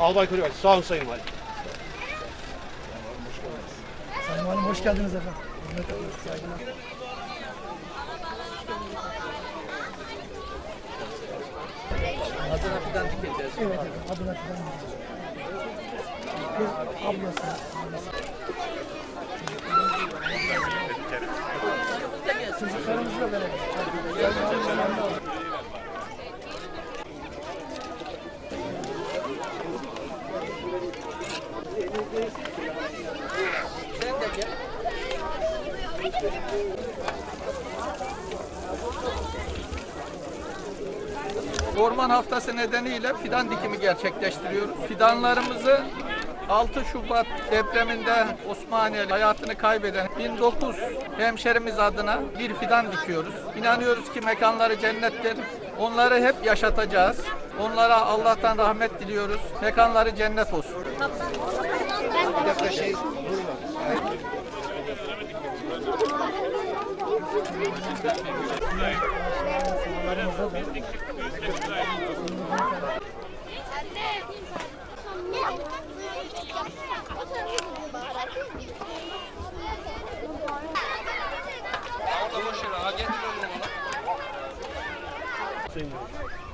Albay Kulübet. Sağ olun Sayın Valim. Sayın Valim hoş geldiniz efendim. Hürmet ediyoruz, saygılar. Adına fidan dikeceğiz. Evet efendim, adına filan Kız ablası. Çocuklarımızla beraber. Sayın Valim yanında olun. Sen de gel. Orman Haftası nedeniyle fidan dikimi gerçekleştiriyoruz. Fidanlarımızı 6 Şubat depreminde Osmaniyeli hayatını kaybeden 1009 hemşerimiz adına bir fidan dikiyoruz. İnanıyoruz ki mekanları cennettir. Onları hep yaşatacağız. Onlara Allah'tan rahmet diliyoruz. Mekanları cennet olsun. Sayın Valim.